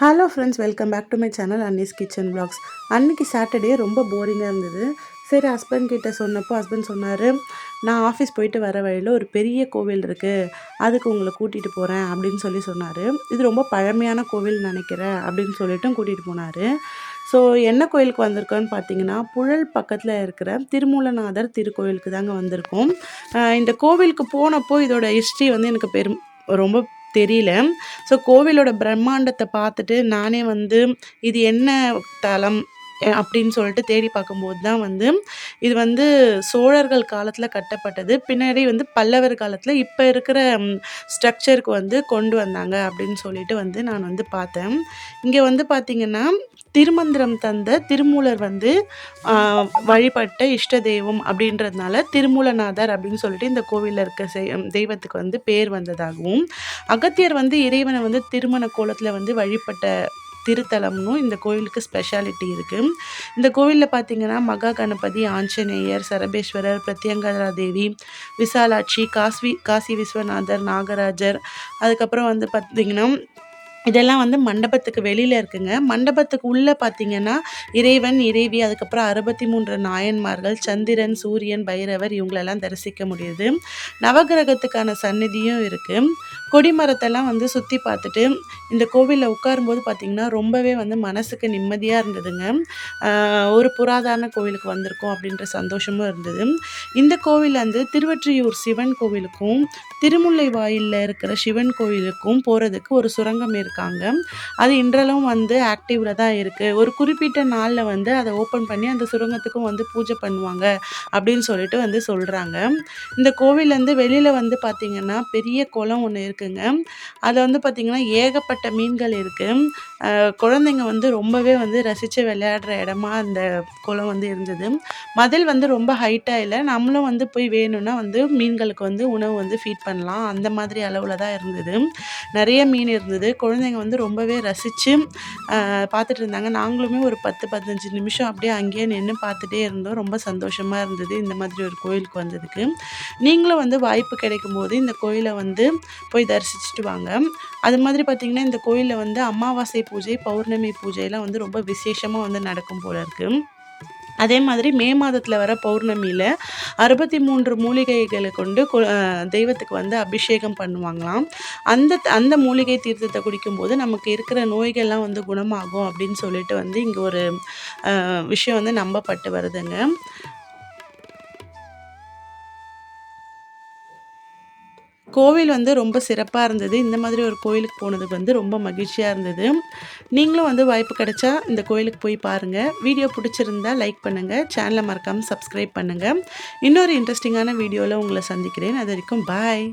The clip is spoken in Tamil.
Hello friends welcome back to my channel Annie's kitchen vlogs அன்னைக்கு சாட்டர்டே ரொம்ப போரிங்காக இருந்தது. சரி ஹஸ்பண்ட் கிட்ட சொன்னப்போ ஹஸ்பண்ட் சொன்னார் நான் ஆஃபீஸ் போயிட்டு வர வழியில் ஒரு பெரிய கோவில் இருக்குது அதுக்கு உங்களை கூட்டிகிட்டு போகிறேன் அப்படின்னு சொல்லி சொன்னார். இது ரொம்ப பழமையான கோவில் நினைக்கிறேன் அப்படின்னு சொல்லிட்டும் கூட்டிகிட்டு போனார். ஸோ என்ன கோயிலுக்கு வந்திருக்கோன்னு பார்த்தீங்கன்னா புழல் பக்கத்தில் இருக்கிற திருமூலநாதர் திருக்கோயிலுக்கு தாங்க வந்திருக்கோம். இந்த கோவிலுக்கு போனப்போ இதோட ஹிஸ்ட்ரி வந்து எனக்கு பெரும் ரொம்ப தெரியல. ஸோ கோவிலோட பிரம்மாண்டத்தை பார்த்துட்டு நானே வந்து இது என்ன தலம்? அப்படின்னு சொல்லிட்டு தேடி பார்க்கும்போது தான் வந்து இது வந்து சோழர்கள் காலத்தில் கட்டப்பட்டது. பின்னாடி வந்து பல்லவர் காலத்தில் இப்போ இருக்கிற ஸ்ட்ரக்சருக்கு வந்து கொண்டு வந்தாங்க அப்படின்னு சொல்லிட்டு வந்து நான் வந்து பார்த்தேன். இங்கே வந்து பார்த்திங்கன்னா திருமந்திரம் தந்த திருமூலர் வந்து வழிபட்ட இஷ்ட தெய்வம் அப்படின்றதுனால திருமூலநாதர் அப்படின்னு சொல்லிட்டு இந்த கோவிலில் இருக்க செய்- தெய்வத்துக்கு வந்து பேர் வந்ததாகவும் அகத்தியர் வந்து இறைவனை வந்து திருமண கோலத்தில் வந்து வழிபட்ட திருத்தலம்னு இந்த கோவிலுக்கு ஸ்பெஷாலிட்டி இருக்குது இந்த கோவிலில் பார்த்தீங்கன்னா மகா கணபதி ஆஞ்சநேயர் சரபேஸ்வரர் பிரத்யங்கரா தேவி விசாலாட்சி காசி காசி விஸ்வநாதர் நாகராஜர் அதுக்கப்புறம் வந்து பார்த்திங்கன்னா இதெல்லாம் வந்து மண்டபத்துக்கு வெளியில் இருக்குங்க. மண்டபத்துக்கு உள்ளே பார்த்தீங்கன்னா இறைவன் இறைவி அதுக்கப்புறம் அறுபத்தி மூன்று நாயன்மார்கள் சந்திரன் சூரியன் பைரவர் இவங்களெல்லாம் தரிசிக்க முடியுது. நவகிரகத்துக்கான சந்நிதியும் இருக்குது கொடிமரத்தெல்லாம் வந்து சுற்றி பார்த்துட்டு இந்த கோவிலில் உட்காரும்போது பார்த்திங்கன்னா ரொம்பவே வந்து மனசுக்கு நிம்மதியாக இருந்ததுங்க. ஒரு புராதான கோவிலுக்கு வந்திருக்கோம் அப்படின்ற சந்தோஷமும் இருந்தது. இந்த கோவில் வந்து திருவற்றியூர் சிவன் கோவிலுக்கும் திருமுல்லை வாயிலில் இருக்கிற சிவன் கோவிலுக்கும் போகிறதுக்கு ஒரு சுரங்கம் இருக்காங்க. அது இன்றளவும் வந்து ஆக்டிவில் தான் இருக்குது ஒரு குறிப்பிட்ட நாளில் வந்து அதை ஓப்பன் பண்ணி அந்த சுரங்கத்துக்கும் வந்து பூஜை பண்ணுவாங்க அப்படின்னு சொல்லிட்டு வந்து சொல்கிறாங்க இந்த கோவிலேருந்து வெளியில் வந்து பார்த்திங்கன்னா பெரிய குளம் ஒன்று இருக்குங்க. அதில் வந்து பார்த்திங்கன்னா ஏகப்பட்ட மீன்கள் இருக்குது குழந்தைங்க வந்து ரொம்பவே வந்து ரசித்து விளையாடுற இடமா அந்த குளம் வந்து இருந்தது. மதில் வந்து ரொம்ப ஹைட்டாக இல்லை. நம்மளும் வந்து போய் வேணும்னா வந்து மீன்களுக்கு வந்து உணவு வந்து ஃபீட் பண்ணலாம். அந்த மாதிரி அளவில் தான் இருந்தது. நிறைய மீன் இருந்தது. குழந்தைங்க வந்து ரொம்பவே ரசித்து பார்த்துட்டு இருந்தாங்க. நாங்களுமே ஒரு பத்து பதினஞ்சு நிமிஷம் அப்படியே அங்கேயே நின்று பார்த்துட்டே இருந்தோம். ரொம்ப சந்தோஷமாக இருந்தது இந்த மாதிரி ஒரு கோயிலுக்கு வந்ததுக்கு. நீங்களும் வந்து வாய்ப்பு கிடைக்கும் போது இந்த கோயிலை வந்து போய் தரிசிச்சுட்டு வாங்க அது மாதிரி பார்த்திங்கன்னா இந்த கோயிலில் வந்து அமாவாசை பூஜை பௌர்ணமி பூஜையெல்லாம் வந்து ரொம்ப விசேஷமாக வந்து நடக்கும் போல இருக்குது அதே மாதிரி மே மாதத்தில் வர பௌர்ணமியில் அறுபத்தி மூன்று மூலிகைகளை கொண்டு தெய்வத்துக்கு வந்து அபிஷேகம் பண்ணுவாங்களாம். அந்த அந்த மூலிகை தீர்த்தத்தை குடிக்கும்போது நமக்கு இருக்கிற நோய்கள்லாம் வந்து குணமாகும் அப்படின்னு சொல்லிட்டு வந்து இங்கே ஒரு விஷயம் வந்து நம்பப்பட்டு வருதுங்க. கோவில் வந்து ரொம்ப சிறப்பாக இருந்தது. இந்த மாதிரி ஒரு கோயிலுக்கு போனதுக்கு வந்து ரொம்ப மகிழ்ச்சியாக இருந்தது. நீங்களும் வந்து வாய்ப்பு கிடைச்சா இந்த கோயிலுக்கு போய் பாருங்கள் வீடியோ பிடிச்சிருந்தா லைக் பண்ணுங்கள் சேனலை மறக்காமல் சப்ஸ்கிரைப் பண்ணுங்கள் இன்னொரு இன்ட்ரெஸ்டிங்கான வீடியோவில் உங்களை சந்திக்கிறேன். அது வரைக்கும் பாய்